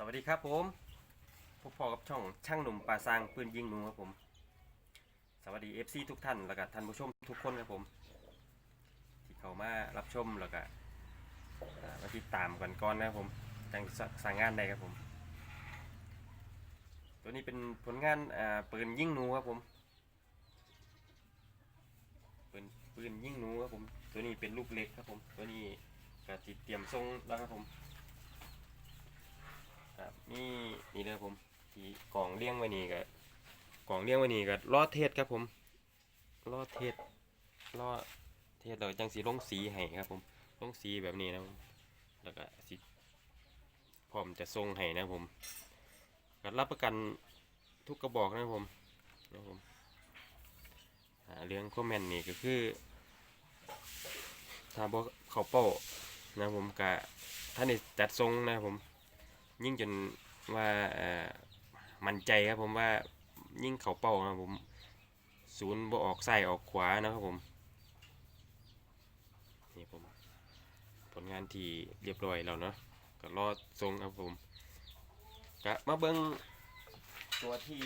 สวัสดีครับผมพบพอกับช่องช่างหนุ่มป่าซางปืนยิงหนูครับผม สวัสดี FC ทุกท่านแล้วก็ท่านผู้ชมทุกคนครับผม ที่เข้ามารับชมแล้วก็มาติดตามกันก่อนนะครับผมจังสั่งงานได้ครับผม ตัวนี้เป็นผลงานปืนยิงหนูครับผมปืนปืนยิงหนูครับผม ตัวนี้เป็นลูกเล็กครับผม ตัวนี้ก็ติดเตรียมทรงแล้วครับผม ครับนี่นี่เลยผมที่กล่องเลี้ยงไว้นี่ก็กล่องเลี้ยงไว้นี่ก็ลอดเทศครับผมลอดเทศลอดเทศเราจังสีลงสีให้ครับผมลงสีแบบนี้นะผมแล้วก็สิพร้อมจะทรงให้นะผมก็รับประกันทุกกระบอกนะผมนะผมเรื่องคอมเมนต์นี่ก็คือถ้าบอกเขาเป้านะผมกะท่านได้จัดทรงนะผม ยิ่งจนว่ามั่นใจครับผมว่ายิ่งเขาเป้านะผมศูนย์บ่ออกซ้ายออกขวานะครับผมนี่ผมผลงานที่เรียบร้อยแล้วเนาะก็รอดทรงครับผมก็มาเบิ้งตัวที่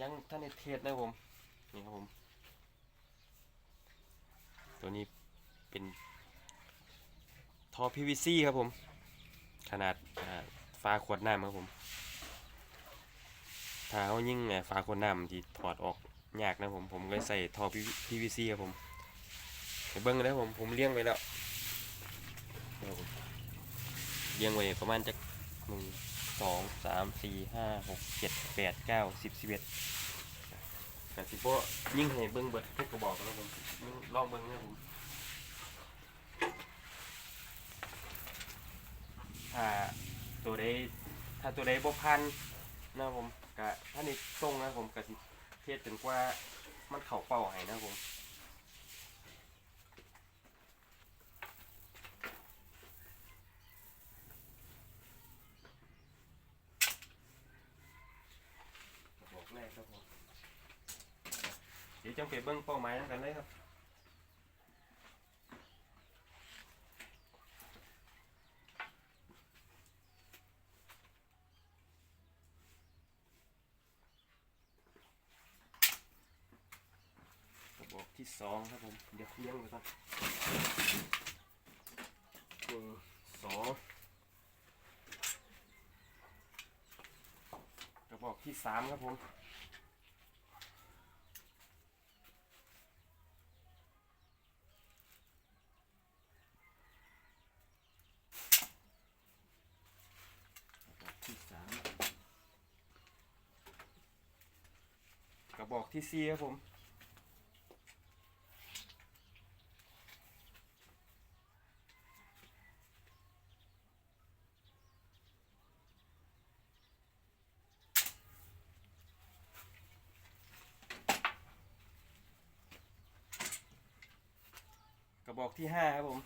ยังท่านในเทศนะผมนี่ครับผม ตัวนี้เป็นท่อ PVC ครับผม ขนาดอ่าขวดน้ำครับผม ถ้าเขายิ่งไงฝาขวดน้ำที่ถอดออกยากนะผม ผมเลยใส่ท่อ PVC ครับผมเบิ้งแล้วผม ผมเลี้ยงไว้แล้วเลี้ยงไว้ประมาณจะหนึ่งสองสามสี่ห้าหกเจ็ดแปดเก้าสิบสิบเอ็ดแต่สิพวยิ่งให้เบิ้งเบิดทุกกระบอกนะครับผมลองเบิ้งนะผม ถ้าตัวใดถ้าตัวใดบ่พันนะครับผมกะถ้านี่ตรงนะครับผมกะสิเทศจนกว่ามันเข่าเป้าให้นะครับผมบอกแรกครับผมเดี๋ยวจังไปเบิ้งเป้าหมายกันเลยครับ บอกที่สองครับผม เดี๋ยวเลี้ยงไปก่อนหนึ่งสองกระบอกที่สามครับผมบอกที่สามกระบอกที่สี่ครับผม บอกที่ห้าครับผม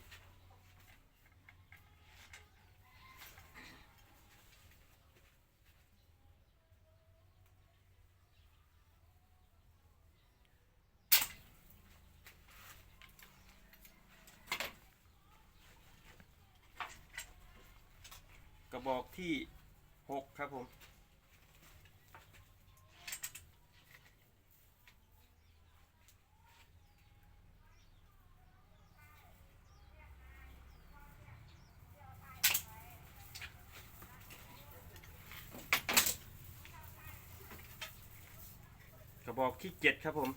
กระบอกที่หกครับผม กระบอก ที่เจ็ดครับผม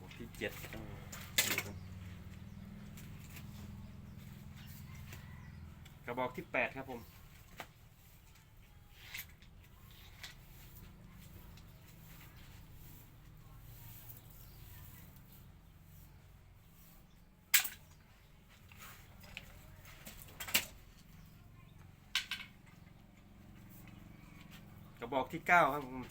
บอกที่เจ็ดอืมนี่ครับกระบอกที่แปดครับผม ระบอกที่เก้าครับผม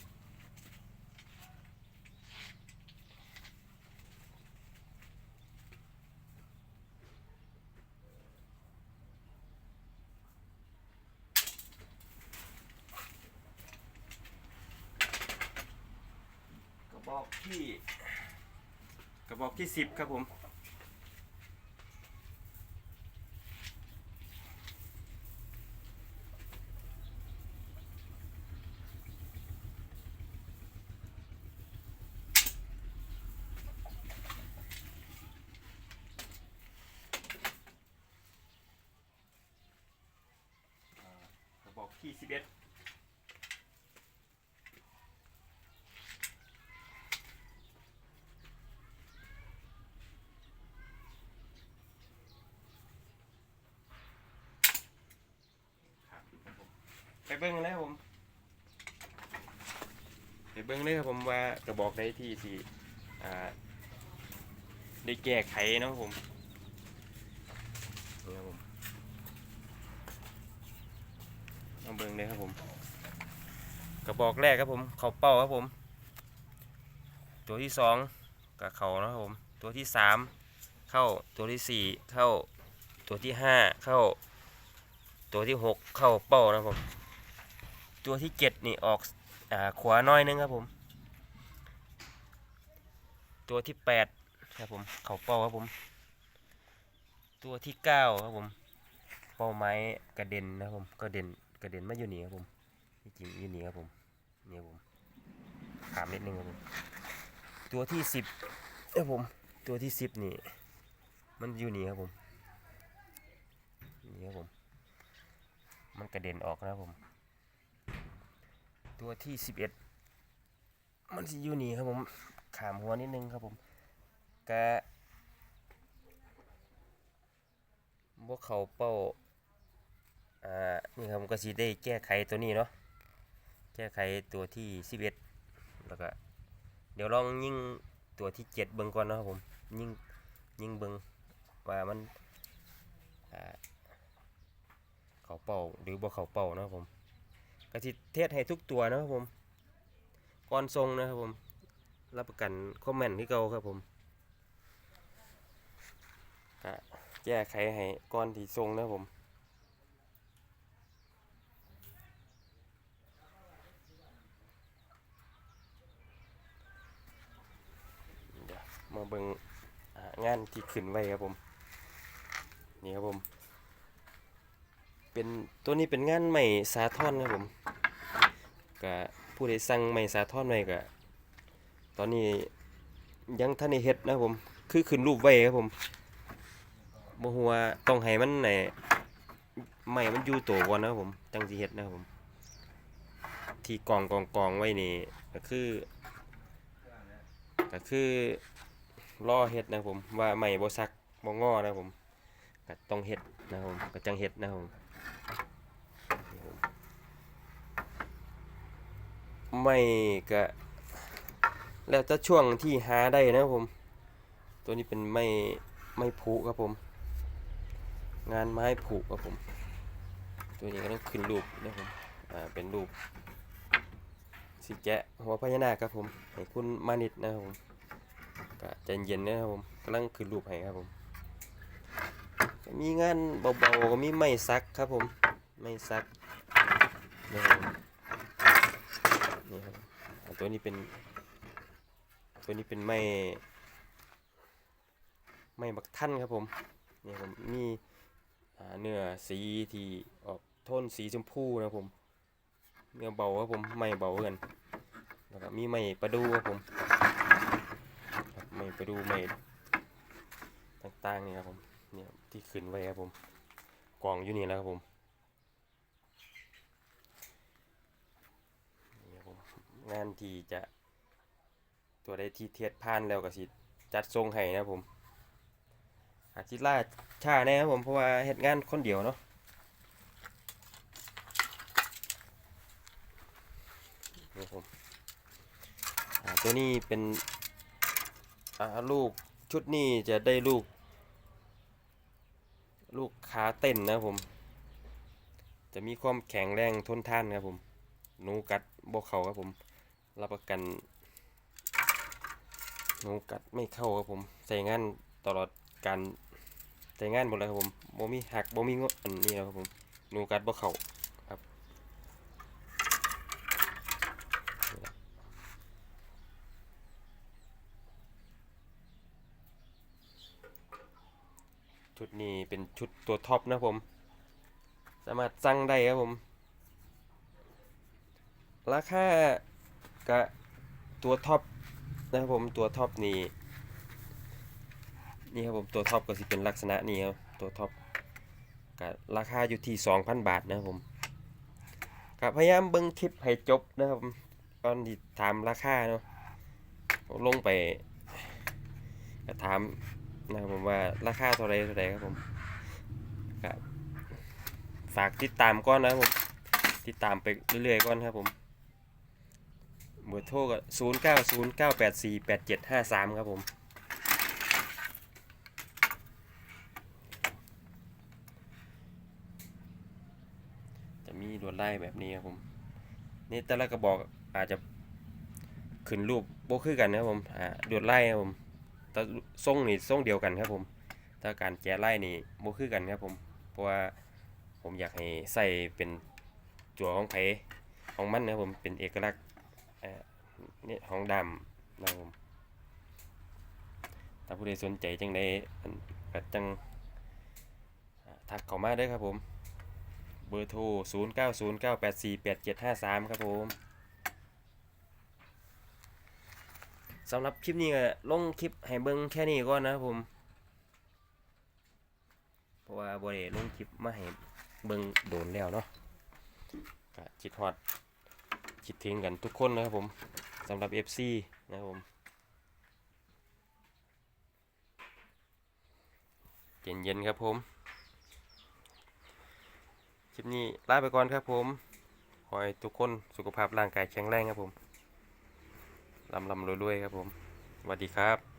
กระบอกที่ กระบอกที่สิบครับผม ที่สิบเอ็ดไปเบิ้งเลยครับผม ไปเบิ้งเลยครับผมว่ากระบอกใดที่ที่ได้แก้ไขนะครับผมนี่ครับผม มา เบิ่งเลยครับผมกระบอกแรกครับผม เขาเป้าครับผม ตัวที่สองกับเขานะครับผม ตัวที่สามเข้าตัวที่สี่เข้าตัวที่ห้าเข้า ตัวที่หกเข้าเป้านะครับผม ตัวที่เจ็ดนี่ออกอ่าขวาน้อยนึงครับผม ตัวที่แปดครับผม เขาเป้าครับผม ตัวที่เก้าครับผม เป้าไม้กระเด็นนะครับผมกระเด็น ระเด็นมาอยู่นี่ครับผมที่จริงอยู่นี่ครับผมนี่ครับผมถามนิดนึงครับผมตัวที่สิบครับผมตัวที่สิบนี่ มันอยู่นี่ครับผมนี่ครับผม มันกระเด็นออกนะครับผม ตัวที่สิบเอ็ดมันอยู่นี่ครับผมขามหัวนิดนึงครับผมกะบวกเขาเป้า อ่านี่ครับผมก็สิได้แก้ไขตัวนี้เนาะแก้ไขตัวที่11แล้วก็เดี๋ยวลองยิงตัวที่7เบิ่งก่อนนะครับผมยิงยิงเบิ่งว่ามันเขาเป่าหรือบ่เขาเป่านะครับผมก็สิเทสให้ทุกตัวนะครับผมก่อนทรงนะครับผมรับประกันคอมเมนต์ที่เก่าครับผมแก้ไขให้ก่อนที่ทรงนะครับผม เดี๋ยว มาเบิ่งงานที่ขึ้นไว้ครับผม นี่ครับผม เป็นตัวนี้เป็นงานใหม่สาทอนครับผมก็ผู้ใดสั่งใหม่สาทอนไว้ก็ตอนนี้ยังท่านได้เฮ็ดนะผม คือขึ้นรูปไว้ครับผมบ่ฮู้ว่าต้องให้มันไหนใหม่มันอยู่ตัวก่อนนะครับผมจังสิเฮ็ดนะครับผม ที่กองกองกองไว้นี่ก็คือ ก็คือ รอเฮ็ดนะผม ว่าใหม่บ่ซักบ่งอนะผมก็ต้องเฮ็ดนะผมก็จังเฮ็ดนะผมไม่ก็แล้วแต่ช่วงที่หาได้นะผม ตัวนี้เป็นไม้ไม้ผุครับผม งานไม้ผุครับผม ตัวนี้ก็ต้องขึ้นรูปนะครับผมอ่าเป็นรูปสีแกะหัวพญานาคครับผมให้คุณมานิดนะครับผม ก็ใจเย็นนะครับผมกำลังขึ้นรูปให้ครับผมมีงานเบาๆก็มีไม้ซักครับผมไม้ซักนี่ครับนี่ครับตัวนี้เป็น ตัวนี้เป็นไม้ไม้บักท่านครับผมนี่ผมมีอ่เนื้อสีที่ออกโทนสีชมพูนะครับผมเนื้อเบาครับผมไม้เบาเกันแล้วก็มีไม้ประดูครับผม ม่ไปดูไม่ต่างๆนี่ครับผมเนี่ยที่ขึ้นไว้ครับผมกล่องอยู่นี่แล้วครับผมนี่ครับผมงานที่จะตัวใดที่เทียดผ่านแล้วก็สิจัดทรงให้นะครับผมอาจจิล่าช้าแน่ครับผมเพราะว่าเฮ็ดงานคนเดียวเนาะนี่ครับผมตัวนี้เป็น อ่าลูกชุดนี้จะได้ลูก ลูกขาเต้นนะผม จะมีความแข็งแรงทนทานครับผมหนูกัดบ่เข้าครับผม รับประกันหนูกัดไม่เข้าครับผมใส่งานตลอดการใส่งานหมดเลยครับผมบ่มีหักบ่มีงดอันนี้นะครับผมหนูกัดบ่เข้าครับ ชุด นี้เป็นชุดตัวท็อปนะผม สามารถสั่งได้ครับผม ราคากะตัวท็อปนะครับผมตัวท็อปนี่นี่ครับผมตัวท็อปก็สิเป็นลักษณะนี้ครับตัวท็อปกะราคาอยู่ที่ 2,000 บาทนะครับผมกับพยายามเบิ่งคลิปให้จบนะครับตอนที่ถามราคาเนาะลงไปก็ถาม นะครับผมว่าราคาเท่าไรเท่าไรครับผมก็ฝากติดตามก่อนนะครับผมติดตามไปเรื่อยๆก่อนครับผมเบอร์โทรก็ศูนย์เก้าศูนย์เก้าแปดสี่แปดเจ็ดห้าสามครับผมจะมีลวดลายแบบนี้ครับผมนี่แต่ละกระบอกอาจจะขึ้นรูปโบคือกันนะครับผมอ่าลวดลายครับผม แต่ทรงนี่ทรงเดียวกันครับผม ถ้าการแกะลายนี่โบคือกันครับผม เพราะว่าผมอยากให้ใส่เป็นจั่วของไผของมันนะครับผม เป็นเอกลักษณ์เนี่ยของดำนะครับผมถ้าผู้ใดสนใจจังใดก็จังทักเข้ามาเด้ครับผม เบอร์โทร 0 9 0 9 8 4 8 7 5 3 ครับผม สำหรับคลิปนี้ก็ลงคลิปให้เบิ่งแค่นี้ก่อนนะครับผม เพราะว่าบ่ได้ลงคลิปมาให้เบิ่งโดนแล้วเนาะก็จิตฮอดคิดถึงกันทุกคนนะครับผมสำหรับ FC นะครับผมเย็นๆครับผม คลิปนี้ลาไปก่อนครับผม ขอให้ทุกคนสุขภาพร่างกายแข็งแรงครับผม ลำลำรวยๆครับผมสวัสดีครับ